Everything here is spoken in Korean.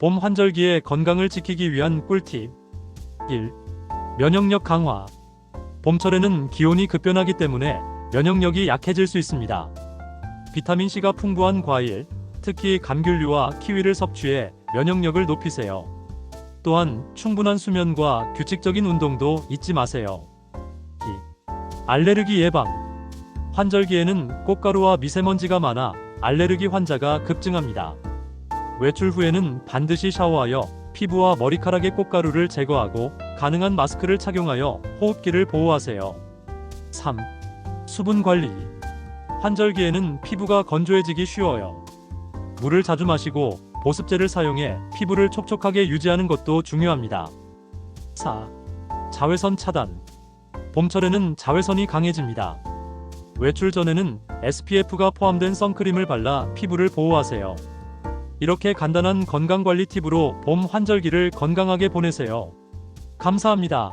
봄 환절기에 건강을 지키기 위한 꿀팁 1. 면역력 강화 봄철에는 기온이 급변하기 때문에 면역력이 약해질 수 있습니다. 비타민C가 풍부한 과일, 특히 감귤류와 키위를 섭취해 면역력을 높이세요. 또한 충분한 수면과 규칙적인 운동도 잊지 마세요. 2. 알레르기 예방 환절기에는 꽃가루와 미세먼지가 많아 알레르기 환자가 급증합니다. 외출 후에는 반드시 샤워하여 피부와 머리카락의 꽃가루를 제거하고 가능한 마스크를 착용하여 호흡기를 보호하세요. 3. 수분 관리. 환절기에는 피부가 건조해지기 쉬워요. 물을 자주 마시고 보습제를 사용해 피부를 촉촉하게 유지하는 것도 중요합니다. 4. 자외선 차단. 봄철에는 자외선이 강해집니다. 외출 전에는 SPF가 포함된 선크림을 발라 피부를 보호하세요. 이렇게 간단한 건강관리 팁으로 봄 환절기를 건강하게 보내세요. 감사합니다.